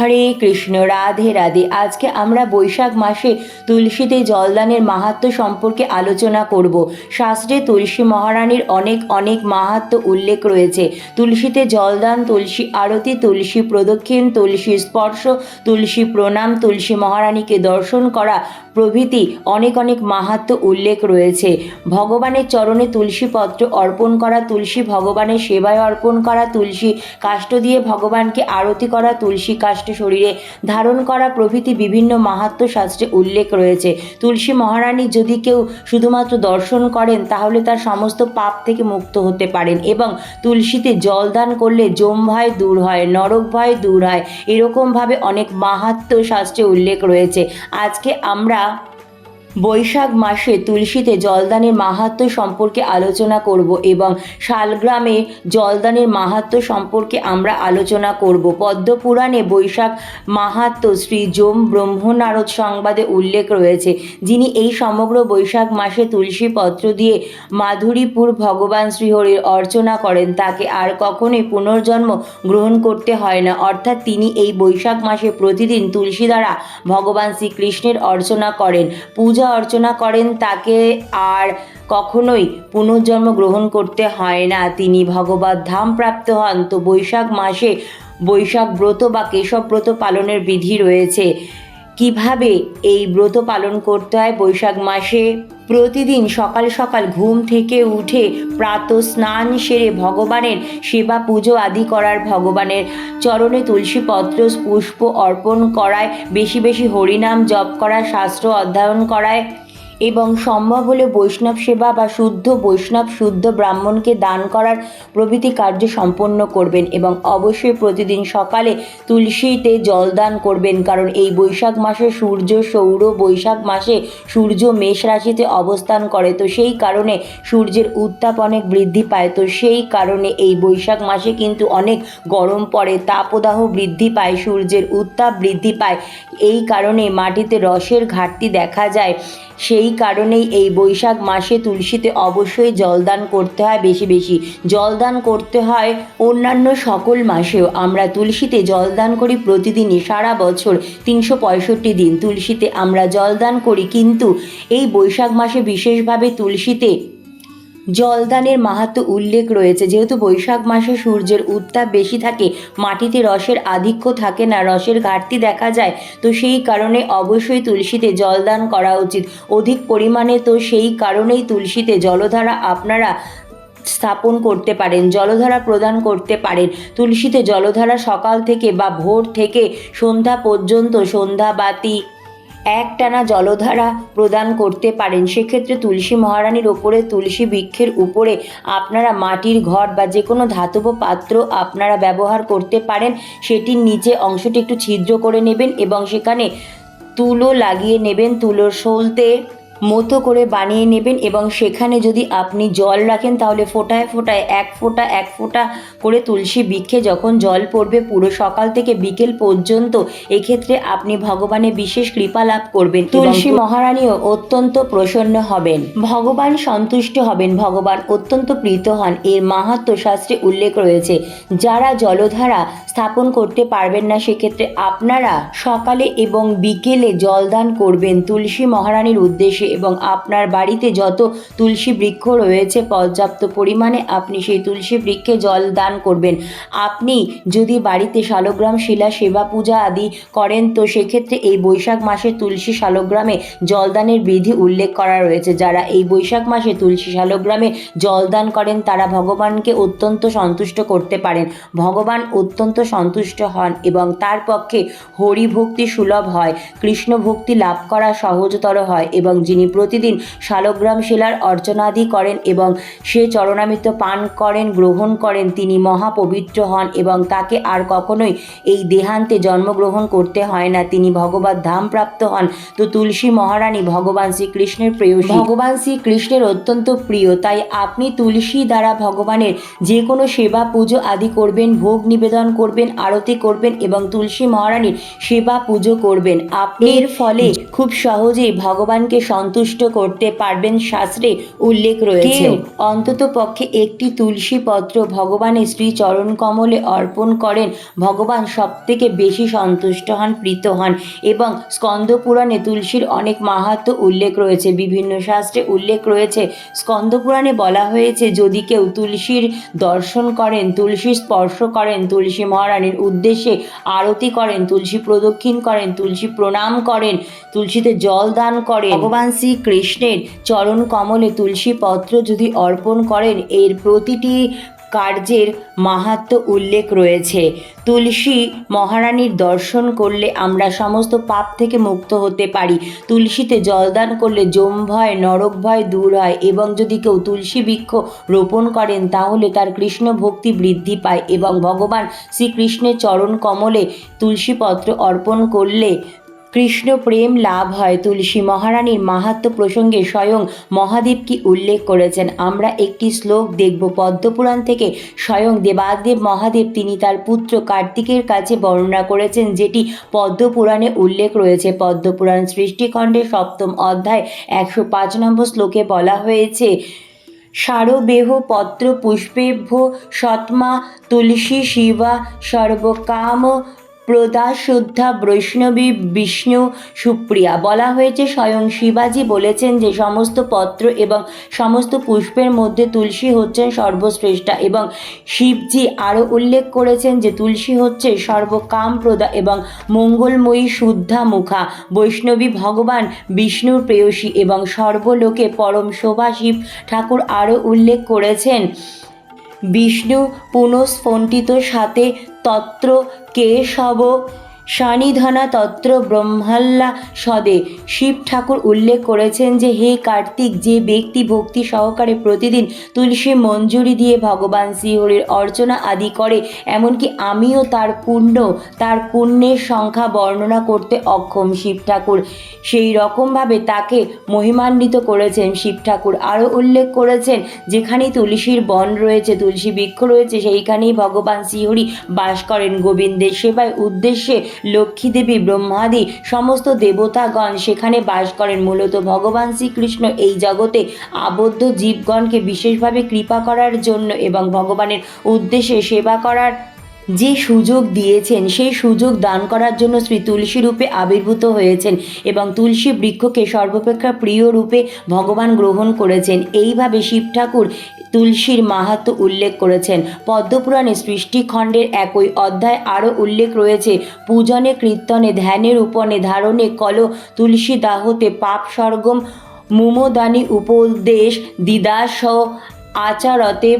হরে কৃষ্ণ, রাধে রাধে। আজকে আমরা বৈশাখ মাসে তুলসীতে জলদানের মাহাত্ম সম্পর্কে আলোচনা করব। শাস্ত্রে তুলসী মহারানীর অনেক অনেক মাহাত্ম উল্লেখ রয়েছে। তুলসীতে জলদান, তুলসী আরতি, তুলসী প্রদক্ষিণ, তুলসী স্পর্শ, তুলসী প্রণাম, তুলসী মহারানীকে দর্শন করা প্রভৃতি অনেক অনেক মাহাত্ম উল্লেখ রয়েছে। ভগবানের চরণে তুলসী পত্র অর্পণ করা, তুলসী ভগবানের সেবায় অর্পণ করা, তুলসী কাষ্ঠ দিয়ে ভগবানকে আরতি করা, তুলসী কাষ্ঠ শরীরে ধারণ করা প্রভৃতি বিভিন্ন মাহাত্ম্য শাস্ত্রে উল্লেখ রয়েছে। তুলসী মহারানী যদি কেউ শুধুমাত্র দর্শন করেন, তাহলে তার সমস্ত পাপ থেকে মুক্ত হতে পারেন এবং তুলসীতে জল দান করলে যম ভয় দূর হয়, নরক ভয় দূর হয়। এরকমভাবে অনেক মাহাত্ম্য শাস্ত্রে উল্লেখ রয়েছে। আজকে আমরা বৈশাখ মাসে তুলসীতে জলদানের মাহাত্ম্য সম্পর্কে আলোচনা করব এবং শালগ্রামে জলদানের মাহাত্ম্য সম্পর্কে আমরা আলোচনা করব। পদ্মপুরাণে বৈশাখ মাহাত্ম্য শ্রী যোম ব্রহ্মনারদ সংবাদে উল্লেখ রয়েছে, যিনি এই সমগ্র বৈশাখ মাসে তুলসী পত্র দিয়ে মাধুরীপুর ভগবান শ্রীহরির অর্চনা করেন। তাকে আর কখনোই পুনর্জন্ম গ্রহণ করতে হয় না। অর্থাৎ তিনি এই বৈশাখ মাসে প্রতিদিন তুলসী দ্বারা ভগবান শ্রীকৃষ্ণের অর্চনা করেন। পূজা অর্চনা করেন তাকে আর কখনোই পুনর্জন্ম গ্রহণ করতে হয় না। তিনি ভগবত ধাম প্রাপ্ত হন। তো বৈশাখ মাসে বৈশাখ ব্রত বা কেশব ব্রত পালনের বিধি রয়েছে। কীভাবে এই ব্রত পালন করতে হয়? বৈশাখ মাসে প্রতিদিন সকাল সকাল ঘুম থেকে উঠে প্রাত স্নান সেরে ভগবানের সেবা পুজো আদি করার ভগবানের চরণে তুলসী পত্র, পুষ্প অর্পণ করায়, বেশি বেশি হরিনাম জপ করা শাস্ত্র অধ্যয়ন করায়। এবং সম্ভব হলে বৈষ্ণব সেবা বা শুদ্ধ বৈষ্ণব, শুদ্ধ ব্রাহ্মণকে দান করার প্রভৃতি কার্য সম্পন্ন করবেন এবং অবশ্যই প্রতিদিন সকালে তুলসীতে জল দান করবেন। কারণ এই বৈশাখ মাসে সূর্য সৌর বৈশাখ মাসে সূর্য মেষ রাশিতে অবস্থান করে। তো সেই কারণে সূর্যের উত্তাপ অনেক বৃদ্ধি পায়। তো সেই কারণে এই বৈশাখ মাসে কিন্তু অনেক গরম পড়ে, তাপদাহ বৃদ্ধি পায়, সূর্যের উত্তাপ বৃদ্ধি পায়। এই কারণে মাটিতে রসের ঘাটতি দেখা যায়। সেই কারণেই এই বৈশাখ মাসে তুলসীতে অবশ্যই জলদান করতে হয় বেশি বেশি। জলদান করতে হয় অন্যান্য সকল মাসেও। আমরা তুলসীতে জলদান করি প্রতিদিনই, সারা বছর তিনশো পঁয়ষট্টি দিন তুলসীতে আমরা জলদান করি। কিন্তু এই বৈশাখ মাসে বিশেষভাবে তুলসীতে জলদানের মাহাত্ম উল্লেখ রয়েছে। যেহেতু বৈশাখ মাসে সূর্যের উত্তাপ বেশি থাকে, মাটিতে রসের আধিক্য থাকে না, রসের ঘাটতি দেখা যায়, তো সেই কারণে অবশ্যই তুলসীতে জলদান করা উচিত। অধিক পরিমাণে তো সেই কারণেই তুলসীতে জলধারা আপনারা স্থাপন করতে পারেন, জলধারা প্রদান করতে পারেন। তুলসীতে জলধারা সকাল থেকে বা ভোর থেকে সন্ধ্যা পর্যন্ত সন্ধ্যা বাতি একটানা জলধারা প্রদান করতে পারেন। সেক্ষেত্রে তুলসী মহারানীর ওপরে তুলসী বৃক্ষের উপরে আপনারা মাটির ঘর বা যে কোনো ধাতব পাত্র আপনারা ব্যবহার করতে পারেন। সেটির নিচে অংশটি একটু ছিদ্র করে নেবেন এবং সেখানে তুলো লাগিয়ে নেবেন তুলোর সলতে। মতো করে বানিয়ে নেবেন এবং সেখানে যদি আপনি জল রাখেন তাহলে ফোটায় ফোটায় এক ফোঁটা এক ফোঁটা করে তুলসী বৃক্ষে যখন জল পড়বে পুরো সকাল থেকে বিকেল পর্যন্ত এক্ষেত্রে আপনি ভগবানের বিশেষ কৃপা লাভ করবেন তুলসী মহারানীও অত্যন্ত প্রসন্ন হবেন। ভগবান সন্তুষ্ট হবেন ভগবান অত্যন্ত প্রীত হন এর মাহাত্ম শাস্ত্রে উল্লেখ রয়েছে যারা জলধারা স্থাপন করতে পারবেন না সেক্ষেত্রে আপনারা সকালে এবং বিকেলে জলদান করবেন। তুলসী মহারানীর উদ্দেশ্যে এবং আপনার বাড়িতে যত তুলসী বৃক্ষ রয়েছে, পর্যাপ্ত পরিমাণে আপনি সেই তুলসী বৃক্ষে জল দান করবেন। আপনি যদি বাড়িতে শালগ্রাম শিলা সেবা পূজা আদি করেন, তো সেক্ষেত্রে এই বৈশাখ মাসে তুলসী শালগ্রামে জলদানের বিধি উল্লেখ করা রয়েছে। যারা এই বৈশাখ মাসে তুলসী শালগ্রামে জলদান করেন, তারা ভগবানকে অত্যন্ত সন্তুষ্ট করতে পারেন। ভগবান অত্যন্ত সন্তুষ্ট হন এবং তার পক্ষে হরিভক্তি সুলভ হয়। কৃষ্ণ ভক্তি লাভ করা সহজতর হয় এবং যিনি প্রতিদিন শালগ্রাম শিলার অর্চনাদি করেন এবং সে চরণামৃত পান করেন গ্রহণ করেন তিনি মহাপবিত্র হন এবং তাকে আর কখনোই এই দেহান্তে জন্মগ্রহণ করতে হয় না। তিনি ভগবত ধাম প্রাপ্ত হন। তো তুলসী মহারানী ভগবান শ্রীকৃষ্ণের প্রিয় ভগবান শ্রীকৃষ্ণের অত্যন্ত প্রিয় তাই আপনি তুলসী দ্বারা ভগবানের যে কোনো সেবা পুজো আদি করবেন ভোগ নিবেদন করবেন আরতি করবেন এবং তুলসী মহারানীর সেবা পুজো করবেন। আপনি এর ফলে খুব সহজেই ভগবানকে সন্তুষ্ট করতে পারবেন শাস্ত্রে উল্লেখ রয়েছে। অন্তত পক্ষে একটি তুলসী পত্র ভগবানের শ্রী চরণ কমলে অর্পণ করেন ভগবান সব থেকে বেশি সন্তুষ্ট হন প্রীত হন এবং স্কন্দ পুরাণে তুলসীর অনেক মাহাত্ম উল্লেখ রয়েছে। বিভিন্ন শাস্ত্রে উল্লেখ রয়েছে স্কন্দ পুরাণে বলা হয়েছে যদি কেউ তুলসীর দর্শন করেন তুলসী স্পর্শ করেন তুলসী মহারানীর উদ্দেশ্যে আরতি করেন তুলসী প্রদক্ষিণ করেন তুলসী প্রণাম করেন তুলসীতে জল দান করেন ভগবান শ্রীকৃষ্ণের চরণ কমলে তুলসী পত্র যদি অর্পণ করেন, এর প্রতিটি কার্যের মাহাত্ম উল্লেখ রয়েছে। তুলসী মহারানীর দর্শন করলে আমরা সমস্ত পাপ থেকে মুক্ত হতে পারি। তুলসীতে জলদান করলে যম ভয়, নরক ভয় দূর হয় এবং যদি কেউ তুলসী বৃক্ষ রোপণ করেন, তাহলে তার কৃষ্ণ ভক্তি বৃদ্ধি পায় এবং ভগবান শ্রীকৃষ্ণের চরণ কমলে তুলসী পত্র অর্পণ করলে কৃষ্ণ প্রেম লাভ হয়। তুলসী মহারানীর মাহাত্ম প্রসঙ্গে স্বয়ং মহাদেব কি উল্লেখ করেছেন? আমরা একটি শ্লোক দেখব। পদ্মপুরাণ থেকে স্বয়ং দেবাদেব মহাদেব তিনি তার পুত্র কার্তিকের কাছে বর্ণনা করেছেন, যেটি পদ্মপুরাণে উল্লেখ রয়েছে। পদ্মপুরাণ সৃষ্টিখণ্ডের সপ্তম অধ্যায় একশো পাঁচ নম্বর শ্লোকে বলা হয়েছে, সারবেহ পত্র পুষ্পেভ্য সৎমা তুলসী শিবা সর্বকাম প্রদা শুদ্ধা বৈষ্ণবী, বিষ্ণু, সুপ্রিয়া। বলা হয়েছে, স্বয়ং শিবাজি বলেছেন যে, সমস্ত পত্র এবং সমস্ত পুষ্পের মধ্যে তুলসী হচ্ছেন সর্বশ্রেষ্ঠা এবং শিবজি আরও উল্লেখ করেছেন যে, তুলসী হচ্ছে সর্বকাম প্রদা এবং মঙ্গলময়ী শুদ্ধা মুখা। বৈষ্ণবী ভগবান বিষ্ণুর প্রেয়সী এবং সর্বলোকে পরম শোভা শিব ঠাকুর আরও উল্লেখ করেছেন। বিষ্ণু পুনঃস্ফণ্টিত সাথে তত্র কেশব সানিধনা তত্র ব্রহ্মাল্লা সদে। শিব ঠাকুর উল্লেখ করেছেন যে, হে কার্তিক, যে ব্যক্তি ভক্তি সহকারে প্রতিদিন তুলসী মঞ্জুরি দিয়ে ভগবান শ্রীহরির অর্চনা আদি করে, এমনকি আমিও তার পুণ্য, তার পুণ্যের সংখ্যা বর্ণনা করতে অক্ষম শিব ঠাকুর। সেই রকমভাবে তাকে মহিমান্বিত করেছেন শিব ঠাকুর। আরও উল্লেখ করেছেন, যেখানেই তুলসীর বন রয়েছে, তুলসী বৃক্ষ রয়েছে, সেইখানেই ভগবান শ্রীহরি বাস করেন। গোবিন্দের সেবায় উদ্দেশ্যে লক্ষ্মী দেবী ব্রহ্মাদি, সমস্ত দেবতাগণ সেখানে বাস করেন। মূলত ভগবান শ্রীকৃষ্ণ এই জগতে আবদ্ধ জীবগণকে বিশেষভাবে কৃপা করার জন্য এবং ভগবানের উদ্দেশ্যে সেবা করার যে সুযোগ দিয়েছেন, সেই সুযোগ দান করার জন্য শ্রী তুলসী রূপে আবির্ভূত হয়েছেন এবং তুলসী বৃক্ষকে সর্বাপেক্ষা প্রিয় রূপে ভগবান গ্রহণ করেছেন। এইভাবে শিব ঠাকুর তুলসীর মাহাত্ম উল্লেখ করেছেন। পদ্মপুরাণে সৃষ্টিখণ্ডের একই অধ্যায় আরও উল্লেখ রয়েছে। পূজনে, কীর্তনে ধ্যানের উপনে ধারণে, কল, তুলসী দাহতে, পাপ সর্গম মুমোদানি উপদেশ, দিদাস আচারতে,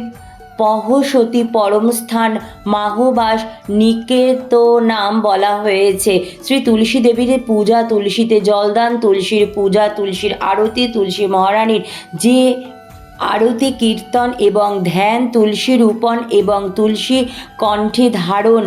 পহসতী পরম স্থান, মাহবাস নিকেত নাম বলা হয়েছে। শ্রী তুলসী দেবীর পূজা, তুলসীতে জলদান, তুলসীর পূজা, তুলসীর আরতি, তুলসী মহারানীর যে আরতি কীর্তন এবং ধ্যান তুলসী রূপণ এবং তুলসী কণ্ঠে ধারণ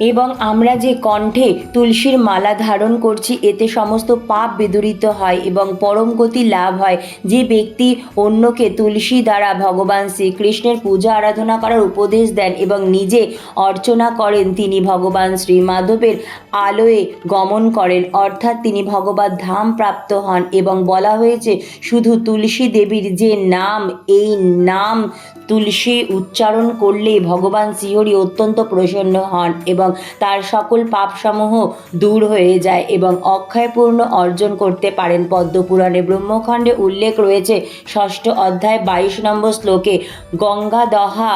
এবং আমরা যে কণ্ঠে তুলসীর মালা ধারণ করছি, এতে সমস্ত পাপ বিদূরিত হয় এবং পরম গতি লাভ হয়। যে ব্যক্তি অন্যকে তুলসী দ্বারা ভগবান শ্রীকৃষ্ণের পূজা আরাধনা করার উপদেশ দেন এবং নিজে অর্চনা করেন, তিনি ভগবান শ্রী মাধবের আলোয় গমন করেন। অর্থাৎ তিনি ভগবত ধাম প্রাপ্ত হন এবং বলা হয়েছে, শুধু তুলসী দেবীর যে নাম, এই নাম তুলসী উচ্চারণ করলে ভগবান শ্রীহরি অত্যন্ত প্রসন্ন হন এবং তার সকল পাপসমূহ দূর হয়ে যায় এবং অক্ষয়পূর্ণ অর্জন করতে পারেন। পদ্মপুরাণে ব্রহ্মখণ্ডে উল্লেখ রয়েছে, ষষ্ঠ অধ্যায় বাইশ নম্বর শ্লোকে গঙ্গা দহা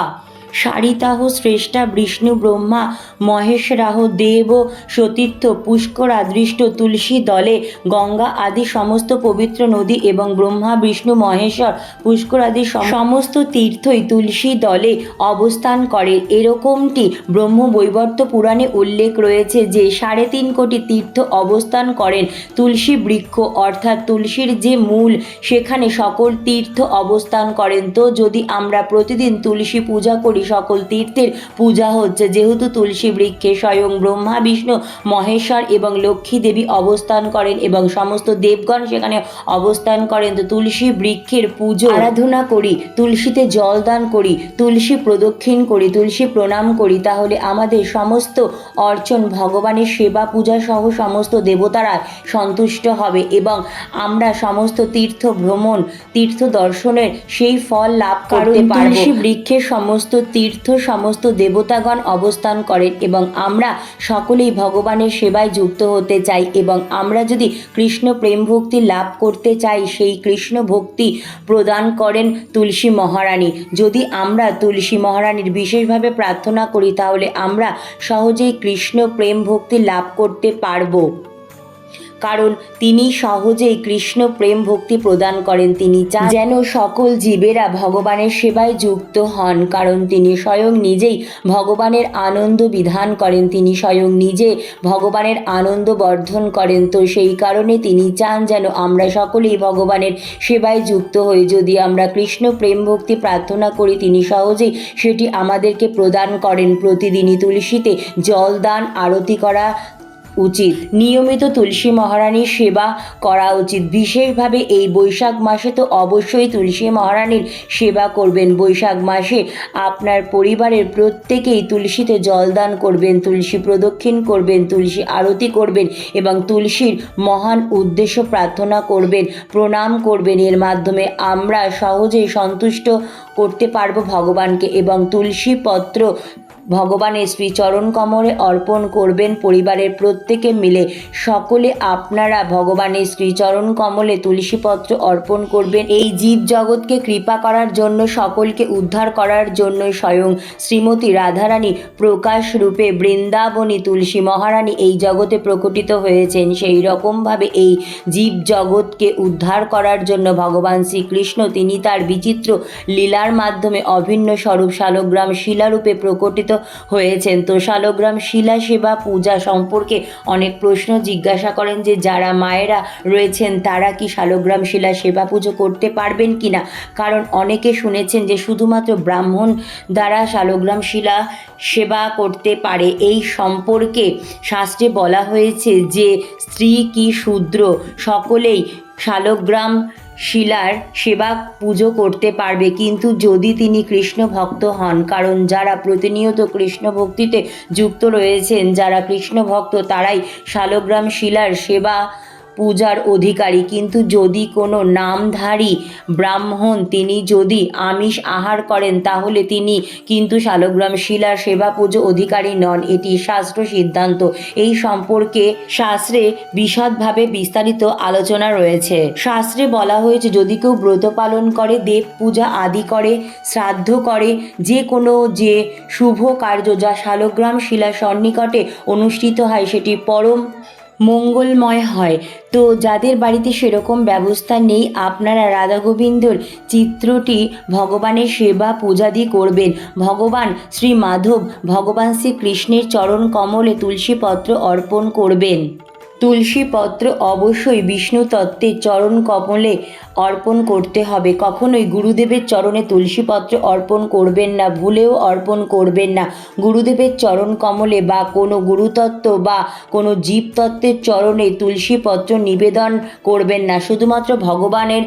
সারিতাহ শ্রেষ্ঠা বিষ্ণু ব্রহ্মা মহেশরাহ দেব, সতীর্থ, পুষ্কর আদৃষ্ট, তুলসী দলে, গঙ্গা আদি সমস্ত পবিত্র নদী এবং ব্রহ্মা, বিষ্ণু, মহেশ্বর, পুষ্কর আদি সমস্ত তীর্থই তুলসী দলে অবস্থান করে। এরকমটি ব্রহ্ম বৈবর্ত পুরাণে উল্লেখ রয়েছে যে, সাড়ে তিন কোটি তীর্থ অবস্থান করেন তুলসী বৃক্ষ, অর্থাৎ তুলসীর যে মূল, সেখানে সকল তীর্থ অবস্থান করেন। তো যদি আমরা প্রতিদিন তুলসী পূজা করি সকল তীর্থের পূজা হচ্ছে। যেহেতু তুলসী বৃক্ষে স্বয়ং ব্রহ্মা বিষ্ণু মহেশ্বর এবং লক্ষ্মী দেবী অবস্থান করেন এবং সমস্ত দেবগণ সেখানে অবস্থান করেন তো তুলসী বৃক্ষের পুজো আরাধনা করি তুলসীতে জল দান করি তুলসী প্রদক্ষিণ করি তুলসী প্রণাম করি তাহলে আমাদের সমস্ত অর্চন ভগবানের সেবা পূজা সহ সমস্ত দেবতারা সন্তুষ্ট হবে এবং আমরা সমস্ত তীর্থ ভ্রমণ তীর্থ দর্শনের সেই ফল লাভ করতে পারব। তুলসী বৃক্ষের সমস্ত তীর্থ সমস্ত দেবতাগণ অবস্থান করেন এবং আমরা সকলেই ভগবানের সেবায় যুক্ত হতে চাই এবং আমরা যদি কৃষ্ণ প্রেম ভক্তি লাভ করতে চাই, সেই কৃষ্ণ ভক্তি প্রদান করেন তুলসী মহারানী। যদি আমরা তুলসী মহারানীর বিশেষভাবে প্রার্থনা করি, তাহলে আমরা সহজেই কৃষ্ণ প্রেম ভক্তি লাভ করতে পারব। কারণ তিনি সহজেই কৃষ্ণ প্রেম ভক্তি প্রদান করেন। তিনি চান যেন সকল জীবেরা ভগবানের সেবায় যুক্ত হন, কারণ তিনি স্বয়ং নিজেই ভগবানের আনন্দ বিধান করেন। তিনি স্বয়ং নিজে ভগবানের আনন্দ বর্ধন করেন। তো সেই কারণে তিনি চান যেন আমরা সকলেই ভগবানের সেবায় যুক্ত হই। যদি আমরা কৃষ্ণ প্রেম ভক্তি প্রার্থনা করি, তিনি সহজেই সেটি আমাদেরকে প্রদান করেন। প্রতিদিনই তুলসীতে জল দান, আরতি করা উচিত। নিয়মিত তুলসী মহারানীর সেবা করা উচিত। বিশেষভাবে এই বৈশাখ মাসে তো অবশ্যই তুলসী মহারানীর সেবা করবেন। বৈশাখ মাসে আপনার পরিবারের প্রত্যেকেই তুলসীতে জলদান করবেন, তুলসী প্রদক্ষিণ করবেন, তুলসী আরতি করবেন এবং তুলসীর মহান উদ্দেশ্য প্রার্থনা করবেন, প্রণাম করবেন। এর মাধ্যমে আমরা সহজেই সন্তুষ্ট করতে পারব ভগবানকে এবং তুলসী পত্র ভগবানের শ্রীচরণ কমলে অর্পণ করবেন পরিবারের প্রত্যেকে মিলে। সকলে আপনারা ভগবানের শ্রীচরণ কমলে তুলসীপত্র অর্পণ করবেন। এই জীব জগৎকে কৃপা করার জন্য, সকলকে উদ্ধার করার জন্য স্বয়ং শ্রীমতী রাধারানী প্রকাশ রূপে বৃন্দাবনী তুলসী মহারানী এই জগতে প্রকটিত হয়েছেন। সেই রকমভাবে এই জীব জগৎকে উদ্ধার করার জন্য ভগবান শ্রীকৃষ্ণ তিনি তার বিচিত্র লীলার মাধ্যমে অভিন্ন স্বরূপ শালগ্রাম শিলারূপে প্রকটিত হয়েছেন। তো শালগ্রাম শিলা সেবা পূজা সম্পর্কে অনেক প্রশ্ন জিজ্ঞাসা করেন যে, যারা মায়েরা রয়েছেন, তারা কি শালগ্রাম শিলা সেবা পুজো করতে পারবেন কি না কারণ অনেকে শুনেছেন যে, শুধুমাত্র ব্রাহ্মণ দ্বারা শালগ্রাম শিলা সেবা করতে পারে। এই সম্পর্কে শাস্ত্রে বলা হয়েছে যে, স্ত্রী কি শূদ্র, সকলেই শালগ্রাম শিলার সেবা পুজো করতে পারবে। কিন্তু যদি তিনি কৃষ্ণ ভক্ত হন, কারণ যারা প্রতিনিয়ত কৃষ্ণ ভক্তিতে যুক্ত রয়েছেন, যারা কৃষ্ণ ভক্ত, তারাই শালগ্রাম শিলার সেবা পূজার অধিকারী। কিন্তু যদি কোনো নামধারী ব্রাহ্মণ তিনি যদি আমিষ আহার করেন, তাহলে তিনি কিন্তু শালগ্রাম শিলার সেবা পুজো অধিকারী নন। এটি শাস্ত্র সিদ্ধান্ত। এই সম্পর্কে শাস্ত্রে বিশদভাবে বিস্তারিত আলোচনা রয়েছে। শাস্ত্রে বলা হয়েছে, যদি কেউ ব্রত পালন করে, দেব পূজা আদি করে, শ্রাদ্ধ করে, যে কোনো যে শুভ কার্য যা শালগ্রাম শিলা সন্নিকটে অনুষ্ঠিত হয়, সেটি পরম মঙ্গলময় হয়। তো যাদের বাড়িতে সেরকম ব্যবস্থা নেই, আপনারা রাধা গোবিন্দর চিত্রটি ভগবানের সেবা পূজাদি করবেন। ভগবান শ্রী মাধব, ভগবান শ্রীকৃষ্ণের চরণ কমলে তুলসীপত্র অর্পণ করবেন। তুলসী পত্র অবশ্যই বিষ্ণু তত্ত্বের চরণ কমলে অর্পণ করতে হবে। কখনোই গুরুদেবের চরণে তুলসী পত্র অর্পণ করবেন না, ভুলেও অর্পণ করবেন না। গুরুদেবের চরণ কমলে বা কোনো গুরুতত্ত্ব বা কোনো জীবতত্ত্বের চরণে তুলসী পত্র নিবেদন করবেন না। শুধুমাত্র ভগবানের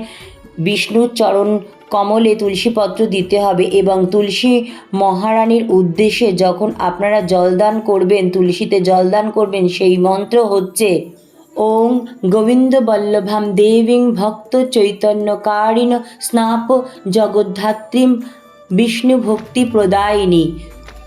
বিষ্ণুর চরণ কমলে তুলসীপত্র দিতে হবে এবং তুলসী মহারানীর উদ্দেশ্যে যখন আপনারা জলদান করবেন, তুলসীতে জলদান করবেন, সেই মন্ত্র হচ্ছে, ওং গোবিন্দ বল্লভাম দেবীং ভক্ত চৈতন্যকারিণ স্নাপ জগদ্ধাত্রীম বিষ্ণু ভক্তি প্রদায়িনী।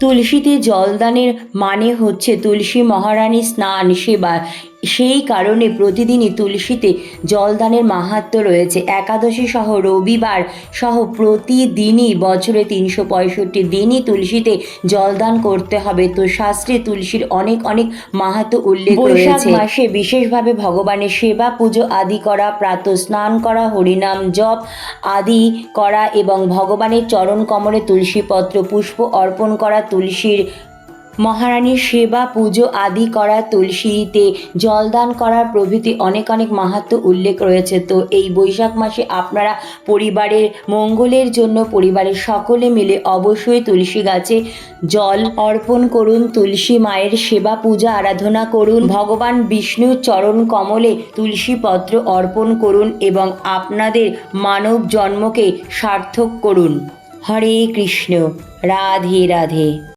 তুলসীতে জলদানের মানে হচ্ছে, তুলসী মহারানী স্নান, সেবা। সেই কারণে প্রতিদিনই তুলসীতে জলদানের মাহাত্ম্য রয়েছে। একাদশী সহ রবিবার সহ প্রতিদিনই বছরে তিনশো পঁয়ষট্টি দিনই তুলসীতে জলদান করতে হবে। তো শাস্ত্রে তুলসীর অনেক অনেক মাহাত্ম্য উল্লেখ রয়েছে। মাসে বিশেষভাবে ভগবানের সেবা পুজো আদি করা প্রাত স্নান করা হরিনাম জপ আদি করা এবং ভগবানের চরণ কমলে তুলসী পত্র পুষ্প অর্পণ করা তুলসীর মহারানীর সেবা, পুজো আদি করা তুলসীতে জলদান করার প্রভৃতি অনেক অনেক মাহাত্ম্য উল্লেখ রয়েছে। তো এই বৈশাখ মাসে আপনারা পরিবারের, মঙ্গলের জন্য পরিবারের সকলে মিলে অবশ্যই তুলসী গাছে জল অর্পণ করুন, তুলসী মায়ের সেবা, পূজা, আরাধনা করুন, ভগবান বিষ্ণুর চরণ কমলে তুলসী পত্র অর্পণ করুন এবং আপনাদের মানব জন্মকে সার্থক করুন। হরে কৃষ্ণ, রাধে রাধে।